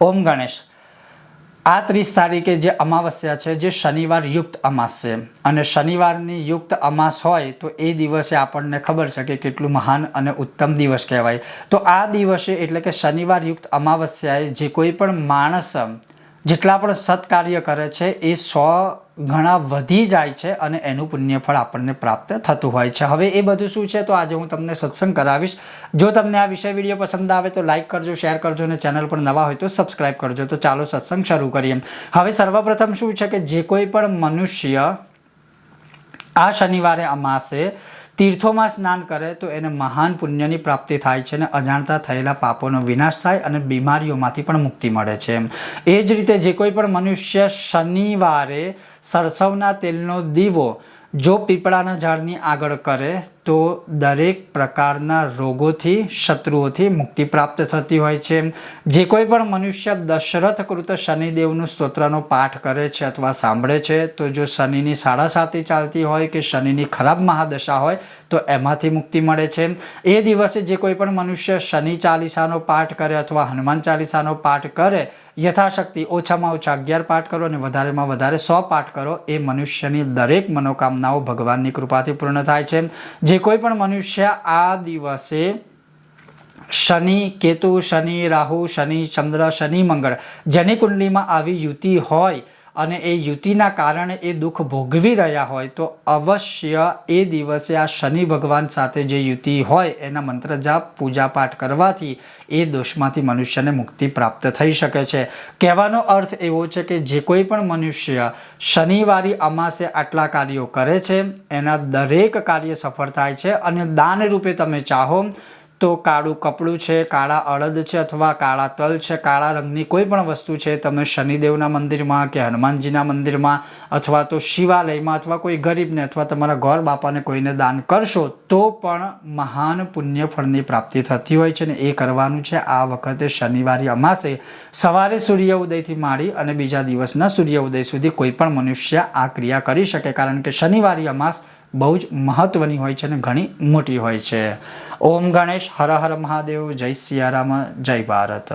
ઓમ ગણેશ. આ ત્રીસ તારીખે જે અમાવસ્યા છે, જે શનિવાર યુક્ત અમાસ. છે અને શનિવારની યુક્ત અમાસ હોય તો એ દિવસે આપણને ખબર છે કે કેટલું મહાન અને ઉત્તમ દિવસ કહેવાય. તો આ દિવસે એટલે કે શનિવાર યુક્ત અમાવસ્યાએ જે કોઈ પણ માણસ જેટલા પણ સત્કાર્ય કરે છે, એ સો ઘણા વધી જાય છે અને એનું પુણ્યફળ આપણને પ્રાપ્ત થતું હોય છે. હવે એ બધું શું છે? તો આજે હું તમને સત્સંગ કરાવીશ. જો તમને આ વિષય વીડિયો પસંદ આવે તો લાઇક કરજો, શેર કરજો અને ચેનલ પર નવા હોય તો સબસ્ક્રાઇબ કરજો. તો ચાલો સત્સંગ શરૂ કરીએ. હવે સર્વપ્રથમ શું છે કે જે કોઈ પણ મનુષ્ય આ શનિવારે અમાસે તીર્થોમાં સ્નાન કરે તો એને મહાન પુણ્યની પ્રાપ્તિ થાય છે અને અજાણતા થયેલા પાપોનો વિનાશ થાય અને બીમારીઓમાંથી પણ મુક્તિ મળે છે. એ જ રીતે જે કોઈ પણ મનુષ્ય શનિવારે સરસવના તેલનો દીવો જો પીપળાના ઝાડની આગળ કરે તો દરેક પ્રકારના રોગોથી, શત્રુઓથી મુક્તિ પ્રાપ્ત થતી હોય છે. જે કોઈ પણ મનુષ્ય દશરથ કૃત શનિદેવનું સ્તોત્રનો પાઠ કરે છે અથવા સાંભળે છે, તો જો શનિની સાડા સાતી ચાલતી હોય કે શનિની ખરાબ મહાદશા હોય, તો એમાંથી મુક્તિ મળે છે. એ દિવસે જે કોઈ પણ મનુષ્ય શનિ ચાલીસાનો પાઠ કરે અથવા હનુમાન ચાલીસાનો પાઠ કરે, યથાશક્તિ ઓછામાં ઓછા અગિયાર પાઠ કરો અને વધારેમાં વધારે સો પાઠ કરો, એ મનુષ્યની દરેક મનોકામનાઓ ભગવાનની કૃપાથી પૂર્ણ થાય છે. જે કોઈ પણ મનુષ્ય આ દિવસે શનિ, કેતુ, શનિ, રાહુ, શનિ, ચંદ્ર, શનિ, મંગળ જેની કુંડલીમાં આવી યુતિ હોય અને એ યુતિના કારણે એ દુઃખ ભોગવી રહ્યા હોય, તો અવશ્ય એ દિવસે આ શનિ ભગવાન સાથે જે યુતિ હોય, એના મંત્ર જાપ પૂજા પાઠ કરવાથી એ દોષમાંથી મનુષ્યને મુક્તિ પ્રાપ્ત થઈ શકે છે. કહેવાનો અર્થ એવો છે કે જે કોઈ પણ મનુષ્ય શનિવારી અમાસે આટલા કાર્યો કરે છે, એના દરેક કાર્ય સફળ થાય છે અને દાન રૂપે તમે ચાહો તો કાળું કપડું છે, કાળા અડદ છે અથવા કાળા તલ છે, કાળા રંગની કોઈ પણ વસ્તુ છે, તમે શનિદેવના મંદિરમાં કે હનુમાનજીના મંદિરમાં અથવા તો શિવાલયમાં અથવા કોઈ ગરીબને અથવા તમારા ઘર બાપાને કોઈને દાન કરશો, તો પણ મહાન પુણ્ય ફળની પ્રાપ્તિ થતી હોય છે ને એ કરવાનું છે. આ વખતે શનિવારે અમાસે સવારે સૂર્ય ઉદયથી માંડી અને બીજા દિવસના સૂર્ય ઉદય સુધી કોઈ પણ મનુષ્ય આ ક્રિયા કરી શકે, કારણ કે શનિવારી અમાસ બહુ જ મહત્વની હોય છે અને ઘણી મોટી હોય છે. ઓમ ગણેશ, હર હર મહાદેવ, જય સિયારામ, જય ભારત.